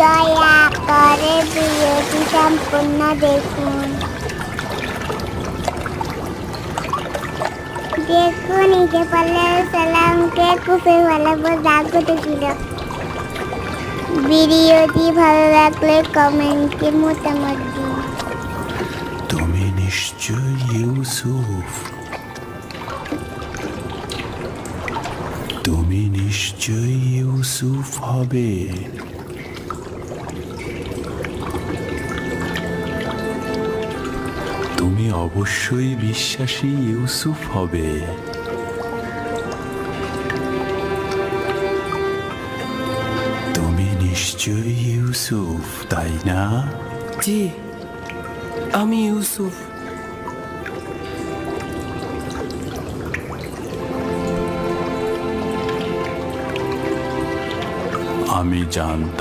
দয়া করে ভিডিওটি সম্পূর্ণ দেখুন। দেখুন পাল্লে সালামকে ভালো দাগ ছিল। ভিডিওটি ভালো লাগলে কমেন্টে মতামত দিন। তুমি নিশ্চয় ইউসুফ। তুমি নিশ্চয় ইউসুফ হবে। অবশ্যই বিশ্বাসী ইউসুফ হবে। তুমি নিশ্চয় ইউসুফ তাই না? জি আমি ইউসুফ। আমি জানতাম